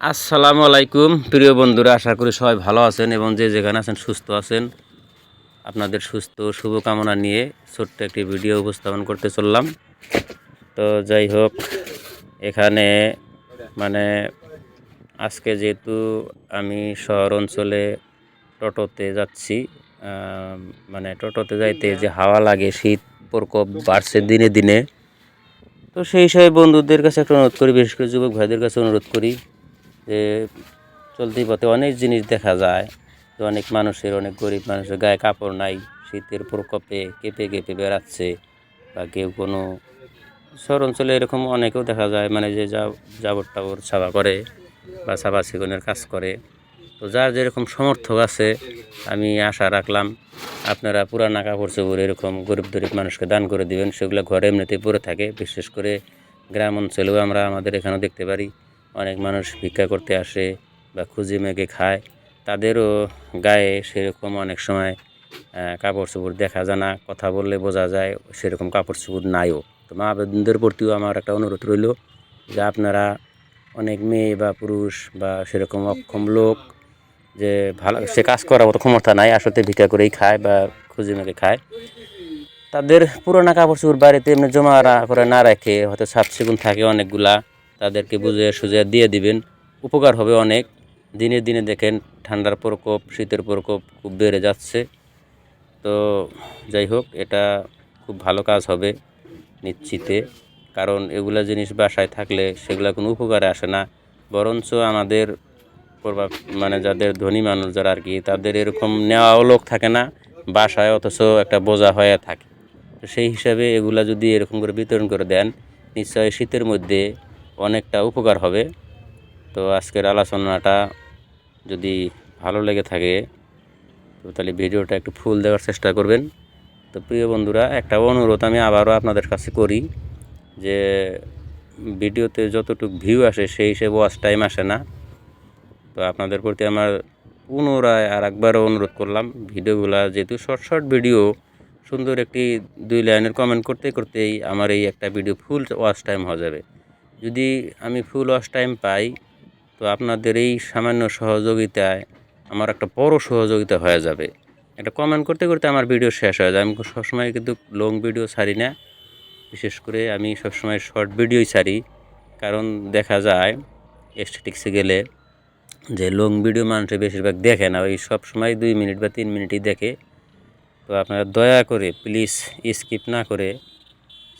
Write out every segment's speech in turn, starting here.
আসসালামু আলাইকুম। প্রিয় বন্ধুরা, আশা করি সবাই ভালো আছেন এবং যে যেখানে আছেন সুস্থ আছেন। আপনাদের সুস্থ শুভকামনা নিয়ে ছোট্ট একটি ভিডিও উপস্থাপন করতে চললাম। তো যাই হোক, এখানে মানে আজকে যেহেতু আমি শহর অঞ্চলে টোটোতে যাচ্ছি মানে টোটোতে যাইতে যে হাওয়া লাগে, শীত প্রকোপ বাড়ছে দিনে দিনে। তো সেই হিসাবে বন্ধুদের কাছে একটা অনুরোধ করি, বিশেষ করে যুবক ভাইদের কাছে অনুরোধ করি যে চলতি পথে অনেক জিনিস দেখা যায় তো অনেক মানুষের, অনেক গরিব মানুষের গায়ে কাপড় নাই, শীতের প্রকোপে কেঁপে কেঁপে বেড়াচ্ছে বা কেউ কোনো শহর অঞ্চলে এরকম অনেকেও দেখা যায় মানে যে যা জাবর টাবর ছাপা করে বা ছাপা চিকনের কাজ করে। তো যার যেরকম সমর্থক আছে, আমি আশা রাখলাম আপনারা পুরানা কাপড় চোপড় এরকম গরিব গরিব মানুষকে দান করে দিবেন, সেগুলো ঘরে এমনিতেই পরে থাকে। বিশেষ করে গ্রাম অঞ্চলেও আমরা আমাদের এখানেও দেখতে পারি। অনেক মানুষ ভিক্ষা করতে আসে বা খুঁজে মেঘে খায়, তাদেরও গায়ে সেরকম অনেক সময় কাপড় চোপড় দেখা যায় না, কথা বললে বোঝা যায় সেরকম কাপড় চোপড় নাইও। তো মা বোনদের প্রতিও আমার একটা অনুরোধ রইল যে আপনারা অনেক মেয়ে বা পুরুষ বা সেরকম অক্ষম লোক যে ভালো, সে কাজ করার মতো ক্ষমতা নাই আসলে ভিক্ষা করেই খায় বা খুঁজে মেঘে খায়, তাদের পুরোনো কাপড় চোপড় বাড়িতে এমনি জমা করে না রেখে হয়তো সাত সেগুন থাকে অনেকগুলা। তাদেরকে বুঝে সুঝে দিয়ে দিবেন। উপকার হবে অনেক। দিনে দিনে দেখেন ঠান্ডার প্রকোপ, শীতের প্রকোপ খুব বেড়ে যাচ্ছে। তো যাই হোক, এটা খুব ভালো কাজ হবে নিশ্চিতে। কারণ এগুলা জিনিস বাসায় থাকলে সেগুলা কোনো উপকারে আসে না। বরঞ্চ আমাদের প্রভাব মানে যাদের ধনী মানুষ যারা আর কি, তাদের এরকম নেওয়াও লোক থাকে না, বাসায় অথচ একটা বোঝা হয়ে থাকে। সেই হিসাবে এগুলা যদি এরকম করে বিতরণ করে দেন নিশ্চয়ই শীতের মধ্যে অনেকটা উপকার হবে। তো আজকের আলোচনাটা যদি ভালো লেগে থাকে, তো তাহলে ভিডিওটা একটু ফুল দেওয়ার চেষ্টা করবেন। তো প্রিয় বন্ধুরা, একটা অনুরোধ আমি আবারও আপনাদের কাছে করি যে, ভিডিওতে যতটুকু ভিউ আসে সেই হিসেবে ওয়াচ টাইম আসে না। তো আপনাদের প্রতি আমার পুনরায় আর একবারও অনুরোধ করলাম, ভিডিওগুলা যেহেতু শর্ট শর্ট ভিডিও সুন্দর একটি দুই লাইনের কমেন্ট করতে, করতেই আমার এই একটা ভিডিও ফুল ওয়াচ টাইম হয়ে যাবে। যদি আমি ফুল ওয়াচ টাইম পাই, তো আপনাদের এই সামান্য সহযোগিতায় আমার একটা বড় সহযোগিতা হয়ে যাবে। একটা কমেন্ট করতে করতে আমার ভিডিও শেষ হয়ে যায়। আমি সবসময় কিন্তু লং ভিডিও ছাড়ি না। বিশেষ করে আমি সবসময় শর্ট ভিডিওই ছাড়ি। কারণ দেখা যায় এস্থেটিক্সে গেলে যে লং ভিডিও মানুষে বেশিরভাগ দেখে না, ওই সব সময় দুই মিনিট বা তিন মিনিটই দেখে। তো আপনারা দয়া করে প্লিজ স্কিপ না করে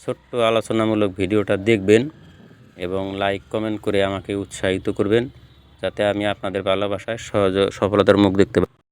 ছোট্ট আলোচনামূলক ভিডিওটা দেখবেন। এবং লাইক কমেন্ট করে আমাকে উৎসাহিত করবেন, যাতে আমি আপনাদের ভালোবাসায় সহজ, সফলতার মুখ দেখতে পাই